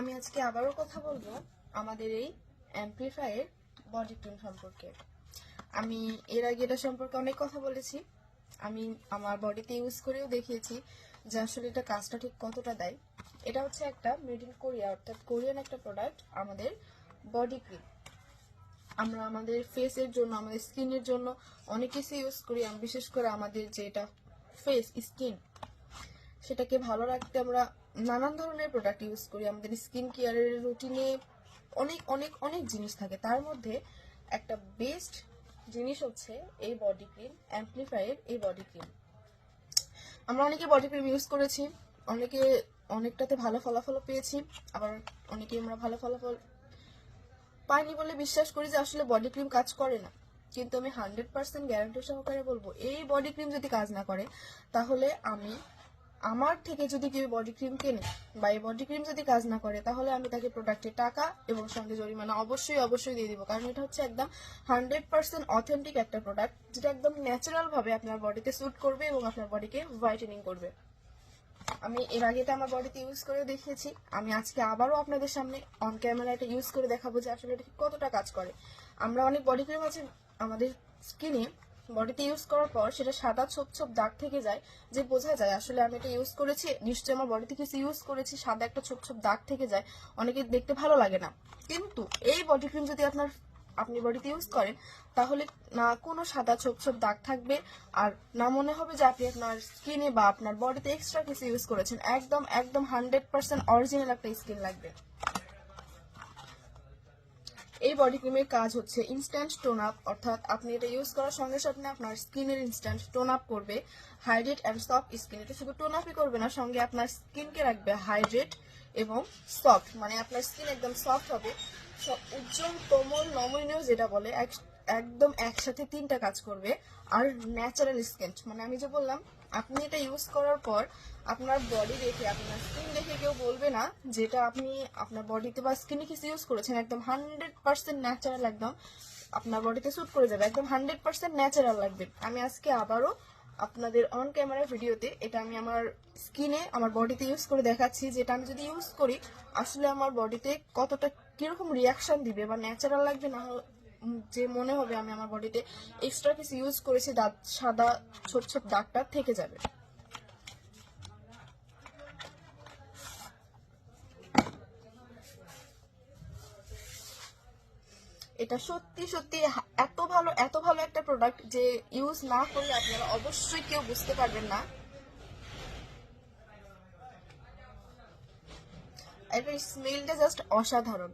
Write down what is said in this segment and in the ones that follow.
আমি আজকে আবারও কথা বলব আমাদের এই অ্যাম্প্লিফায়ের বডি টোন সম্পর্কে। আমি এর আগে এটা সম্পর্কে অনেক কথা বলেছি। আমি আমার বডিতে ইউজ করেও দেখিয়েছি যে আসলে এটা কাজটা ঠিক কতটা দেয়। এটা হচ্ছে একটা মেড ইন কোরিয়া অর্থাৎ কোরিয়ান একটা প্রোডাক্ট আমাদের বডি ক্রিম আমরা আমাদের ফেসের জন্য, আমাদের স্কিনের জন্য অনেক কিছু ইউজ করি। বিশেষ করে আমাদের যে এটা ফেস স্কিন সেটাকে ভালো রাখতে আমরা নানান ধরনের প্রোডাক্ট ইউজ করি। আমাদের স্কিন কেয়ারের রুটিনে অনেক অনেক অনেক জিনিস থাকে। তার মধ্যে একটা বেস্ট জিনিস হচ্ছে এই বডি ক্রিম অ্যাম্পলিফায়ের এই বডি ক্রিম আমরা অনেকে বডি ক্রিম ইউজ করেছি, অনেকে অনেকটাতে ভালো ফলাফলও পেয়েছি, আবার অনেকে আমরা ভালো ফলাফল পাইনি বলে বিশ্বাস করি যে আসলে বডি ক্রিম কাজ করে না। কিন্তু আমি হান্ড্রেড পার্সেন্ট গ্যারান্টি সহকারে বলব, এই বডি ক্রিম যদি কাজ না করে, তাহলে আমি আমার থেকে যদি কেউ বডি ক্রিম কেনে বা এই বডি ক্রিম যদি কাজ না করে, তাহলে আমি তাকে প্রোডাক্টের টাকা এবং সঙ্গে জরিমানা অবশ্যই অবশ্যই দিয়ে দিব। কারণ এটা হচ্ছে একদম হান্ড্রেড পার্সেন্ট অথেন্টিক একটা প্রোডাক্ট যেটা একদম ন্যাচারাল ভাবে আপনার বডিতে স্যুট করবে এবং আপনার বডিকে হোয়াইটেনিং করবে। আমি এর আগে এটা আমার বডিতে ইউজ করে দেখিয়েছি। আমি আজকে আবারও আপনাদের সামনে অন ক্যামেরা এটা ইউজ করে দেখাবো যে আসলে এটা কতটা কাজ করে। আমরা অনেক বডি ক্রিম আছে আমাদের স্কিনে বডিতে ইউজ করার পর সেটা সাদা ছোপ ছোপ দাগ থেকে যায়, যে বোঝা যায় আসলে আমি এটা ইউজ করেছি, নিশ্চয়ই আমার বডিতে কিছু ইউজ করেছি, সাদা একটা ছোপ ছোপ দাগ থেকে যায়, অনেকে দেখতে ভালো লাগে না। কিন্তু এই বডি ক্রিম যদি আপনার, আপনি বডিতে ইউজ করেন, তাহলে না কোনো সাদা ছোপ ছোপ দাগ থাকবে, আর না মনে হবে যে আপনি আপনার স্কিনে বা আপনার বডিতে এক্সট্রা কিছু ইউজ করেছেন। একদম একদম হান্ড্রেড পার্সেন্ট অরিজিনাল একটা স্কিন লাগবে। এই বডি ক্রিমের কাজ হচ্ছে ইনস্ট্যান্ট টোন আপ অর্থাৎ আপনি এটা ইউজ করার সঙ্গে সঙ্গে আপনার স্কিনের ইনস্ট্যান্ট টোন আপ করবে হাইড্রেট অ্যান্ড সফট স্কিন এটা শুধু টোন আপই করবে না, সঙ্গে আপনার স্কিনকে রাখবে হাইড্রেট এবং সফট মানে আপনার স্কিন একদম সফট হবে। উজ্জ্বল, কোমল, নমনীয় যেটা বলে, এক- একদম একসাথে তিনটা কাজ করবে, আর ন্যাচারাল স্কিন মানে আমি যে বললাম আপনি এটা ইউজ করার পর আপনার বডি দেখে, আপনার স্কিন দেখে কেউ বলবে না যেটা আপনি আপনার বডিতে বা স্কিনে কিছু ইউজ করেছেন। একদম হান্ড্রেড পার্সেন্ট ন্যাচারাল একদম আপনার বডিতে স্যুট করে যাবে। একদম হান্ড্রেড পার্সেন্ট ন্যাচারাল লাগবে। আমি আজকে আবারও আপনাদের অন ক্যামেরা ভিডিওতে এটা আমি আমার স্কিনে আমার বডিতে ইউজ করে দেখাচ্ছি। যেটা আমি যদি ইউজ করি, আসলে আমার বডিতে কতটা কীরকম রিয়াকশন দিবে বা ন্যাচারাল লাগবে না যে মনে হবে আমি আমার বডিতে এক্সট্রা কিছু ইউজ করেছি, দাঁত, সাদা ছোট ছোট দাগটা থেকে যাবে। এটা সত্যি সত্যি এত ভালো এত ভালো একটা প্রোডাক্ট যে ইউজ না করলে আপনারা অবশ্যই কেউ বুঝতে পারবেন না। এটার স্মেলটা জাস্ট অসাধারণ।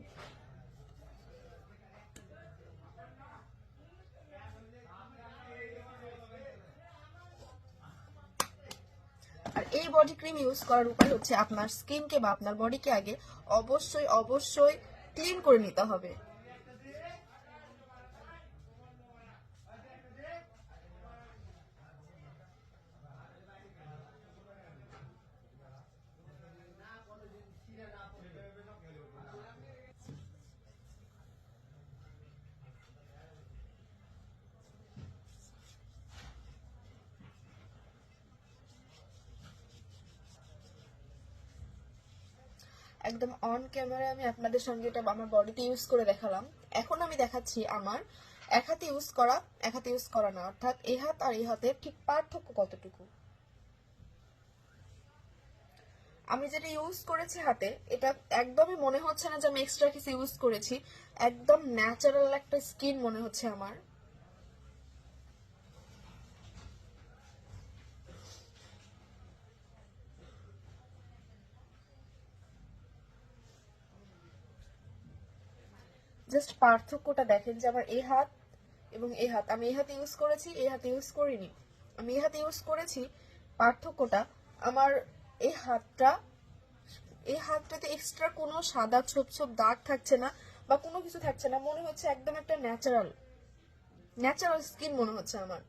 এই বডি ক্রিম ইউজ করার উপায় হচ্ছে আপনার স্কিনকে বা আপনার বডিকে আগে অবশ্যই অবশ্যই ক্লিন করে নিতে হবে। একদম অন ক্যামেরায় আমি আপনাদের সঙ্গে এটা আমার বডিতে ইউজ করে দেখালাম। এখন আমি দেখাচ্ছি আমার এক হাতে ইউজ করা, এক হাতে ইউজ করা না, অর্থাৎ এই হাত আর এই হাতের ঠিক পার্থক্য কতটুকু? আমি যেটা ইউজ করেছি হাতে, এটা একদমই মনে হচ্ছে না যে আমি এক্সট্রা কিছু ইউজ করেছি, একদম ন্যাচারাল একটা স্কিন মনে হচ্ছে আমার। জাস্ট পার্থক্যটা দেখেন যে আমার এই হাত এবং এই হাত, আমি এই হাতে ইউজ করেছি, এই হাতে ইউজ করিনি। আমি এই হাতে ইউজ করেছি, পার্থক্যটা আমার এই হাতটা, এই হাতটাতে এক্সট্রা কোনো সাদা ছোপ ছোপ দাগ থাকছে না বা কোনো কিছু থাকছে না। মনে হচ্ছে একদম একটা ন্যাচারাল ন্যাচারাল স্কিন মনে হচ্ছে আমার।